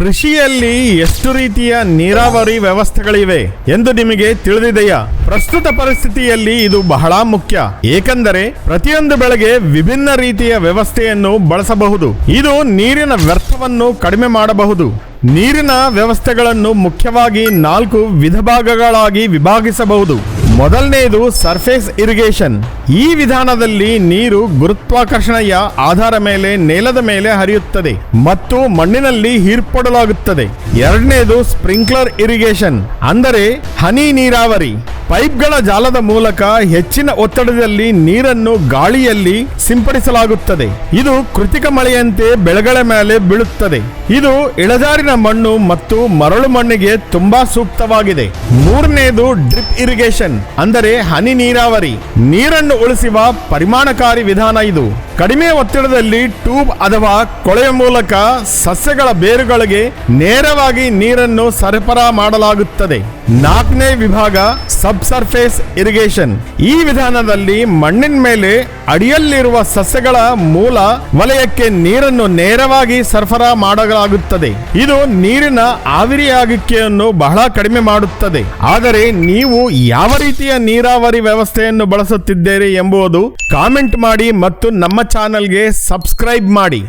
ಕೃಷಿಯಲ್ಲಿ ಎಷ್ಟು ರೀತಿಯ ನೀರಾವರಿ ವ್ಯವಸ್ಥೆಗಳಿವೆ ಎಂದು ನಿಮಗೆ ತಿಳಿದಿದೆಯಾ? ಪ್ರಸ್ತುತ ಪರಿಸ್ಥಿತಿಯಲ್ಲಿ ಇದು ಬಹಳ ಮುಖ್ಯ. ಏಕೆಂದರೆ ಪ್ರತಿಯೊಂದು ಬೆಳೆಗೆ ವಿಭಿನ್ನ ರೀತಿಯ ವ್ಯವಸ್ಥೆಯನ್ನು ಬಳಸಬಹುದು. ಇದು ನೀರಿನ ವ್ಯರ್ಥವನ್ನು ಕಡಿಮೆ ಮಾಡಬಹುದು. ನೀರಿನ ವ್ಯವಸ್ಥೆಗಳನ್ನು ಮುಖ್ಯವಾಗಿ ನಾಲ್ಕು ವಿಧಭಾಗಗಳಾಗಿ ವಿಭಾಗಿಸಬಹುದು. ಮೊದಲನೆಯದು ಸರ್ಫೇಸ್ ಇರಿಗೇಷನ್ ಈ ವಿಧಾನದಲ್ಲಿ ನೀರು ಗುರುತ್ವಾಕರ್ಷಣೆಯ ಆಧಾರ ಮೇಲೆ ನೆಲದ ಮೇಲೆ ಹರಿಯುತ್ತದೆ ಮತ್ತು ಮಣ್ಣಿನಲ್ಲಿ ಹೀರ್ಪಡಲಾಗುತ್ತದೆ. ಎರಡನೇದು ಸ್ಪ್ರಿಂಕ್ಲರ್ ಇರಿಗೇಷನ್ ಅಂದರೆ ಹನಿ ನೀರಾವರಿ. ಪೈಪ್ಗಳ ಜಾಲದ ಮೂಲಕ ಹೆಚ್ಚಿನ ಒತ್ತಡದಲ್ಲಿ ನೀರನ್ನು ಗಾಳಿಯಲ್ಲಿ ಸಿಂಪಡಿಸಲಾಗುತ್ತದೆ. ಇದು ಕೃತಿಕ ಮಳೆಯಂತೆ ಬೆಳೆಗಳ ಮೇಲೆ ಬೀಳುತ್ತದೆ. ಇದು ಇಳಜಾರಿನ ಮಣ್ಣು ಮತ್ತು ಮರಳು ಮಣ್ಣಿಗೆ ತುಂಬಾ ಸೂಕ್ತವಾಗಿದೆ. ಮೂರನೇದು ಡ್ರಿಪ್ ಇರಿಗೇಷನ್, ಅಂದರೆ ಹನಿ ನೀರಾವರಿ. ನೀರನ್ನು ಉಳಿಸುವ ಪರಿಮಾಣಕಾರಿ ವಿಧಾನ ಇದು. ಕಡಿಮೆ ಒತ್ತಡದಲ್ಲಿ ಟ್ಯೂಬ್ ಅಥವಾ ಕೊಳೆಯ ಮೂಲಕ ಸಸ್ಯಗಳ ಬೇರುಗಳಿಗೆ ನೇರವಾಗಿ ನೀರನ್ನು ಸರಬರಾ ಮಾಡಲಾಗುತ್ತದೆ. ನಾಲ್ಕನೇ ವಿಭಾಗ ಸಬ್ ಸರ್ಫೇಸ್ ಇರಿಗೇಷನ್. ಈ ವಿಧಾನದಲ್ಲಿ ಮಣ್ಣಿನ ಮೇಲೆ ಅಡಿಯಲ್ಲಿರುವ ಸಸ್ಯಗಳ ಮೂಲ ವಲಯಕ್ಕೆ ನೀರನ್ನು ನೇರವಾಗಿ ಸರಫರಾ ಮಾಡಲಾಗುತ್ತದೆ. ಇದು ನೀರಿನ ಆವಿರಿಯಾಗಿಕೆಯನ್ನು ಬಹಳ ಕಡಿಮೆ ಮಾಡುತ್ತದೆ. ಆದರೆ ನೀವು ಯಾವ ರೀತಿಯ ನೀರಾವರಿ ವ್ಯವಸ್ಥೆಯನ್ನು ಬಳಸುತ್ತಿದ್ದೀರಿ ಎಂಬುದು ಕಾಮೆಂಟ್ ಮಾಡಿ ಮತ್ತು ನಮ್ಮ ಚಾನಲ್ಗೆ ಸಬ್ಸ್ಕ್ರೈಬ್ ಮಾಡಿ.